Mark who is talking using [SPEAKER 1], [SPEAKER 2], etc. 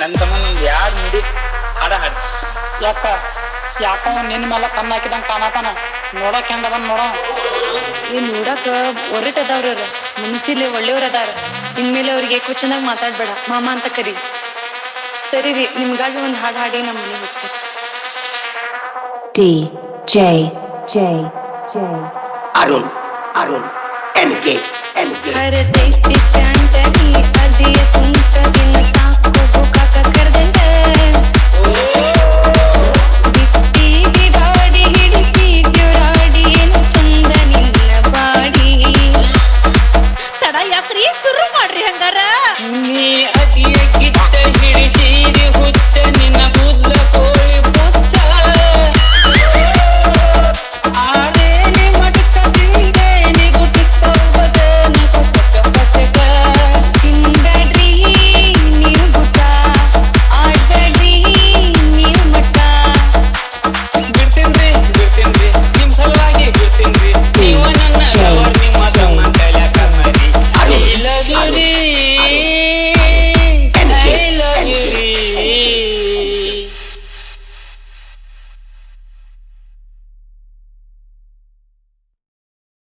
[SPEAKER 1] ನನ್ನ ತಮ್ಮ ಯಾರು ನೋಡಿ ಹಾಡ ಹಾಡಿ.
[SPEAKER 2] ಯಾಕ ಯಾಕ ನಿನ್ನ ಮೇಲೆ ಕಣ್ಣು ಹಾಕಿದಂಗ ಕಾಣತಾನ ನೋಡಕ್ ಹೆಂಗ ನೋಡ.
[SPEAKER 3] ಈ ನೋಡಾಕ ಒರಟ್ ಅದಾವ್ರ ಅವ್ರ ಮನಸ್ಸಿಲಿ ಒಳ್ಳೆಯವ್ರ ಅದಾರ. ಇನ್ಮೇಲೆ ಅವ್ರಿಗೆ ಏಕೋ ಚೆನ್ನಾಗಿ ಮಾತಾಡ್ಬೇಡ. ಮಾಮ ಅಂತ ಕರಿ. ಸರಿ ರೀ ನಿಮ್ಗಾಗಿ ಒಂದ್ ಹಾಡ್ ಹಾಡಿ ನಮ್ಮ ಮನೆಗೆ ಹೋಗ್ತಾರೆ
[SPEAKER 4] D ಜೈ ಜೈ
[SPEAKER 5] Arun Arun N K N K.